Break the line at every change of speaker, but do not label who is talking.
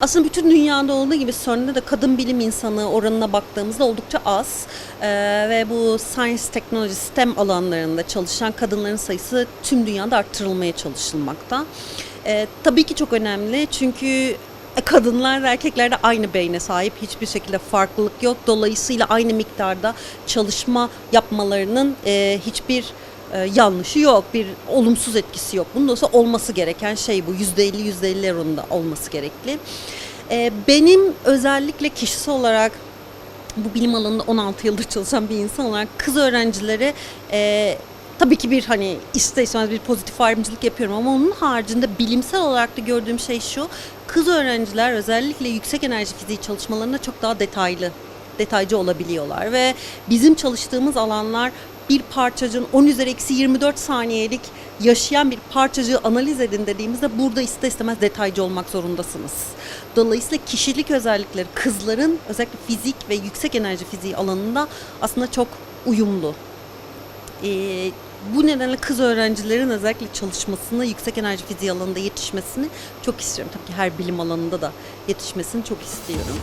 Aslında bütün dünyada olduğu gibi CERN'de de kadın bilim insanı oranına baktığımızda oldukça az. Ee, ve bu science, teknoloji, STEM alanlarında çalışan kadınların sayısı tüm dünyada arttırılmaya çalışılmakta. Ee, tabii ki çok önemli çünkü kadınlar ve erkeklerde aynı beyne sahip hiçbir şekilde farklılık yok. Dolayısıyla aynı miktarda çalışma yapmalarının e, hiçbir e, yanlışı yok, bir olumsuz etkisi yok. Bunun olsa olması gereken şey bu. %50 %50 oranında olması gerekli. E, benim özellikle kişisel olarak bu bilim alanında 16 yıldır çalışan bir insan olarak kız öğrencilere e, tabii ki bir hani ister istemez bir pozitif ayrımcılık yapıyorum ama onun haricinde bilimsel olarak da gördüğüm şey şu. Kız öğrenciler özellikle yüksek enerji fiziği çalışmalarında çok daha detaylı detaycı olabiliyorlar ve bizim çalıştığımız alanlar bir parçacığın 10 üzeri eksi 24 saniyelik yaşayan bir parçacığı analiz edin dediğimizde burada ister istemez detaycı olmak zorundasınız. Dolayısıyla kişilik özellikleri kızların özellikle fizik ve yüksek enerji fiziği alanında aslında çok uyumlu. Ee, bu nedenle kız öğrencilerin özellikle çalışmasını, yüksek enerji fiziği alanında yetişmesini çok istiyorum. Tabii ki her bilim alanında da yetişmesini çok istiyorum.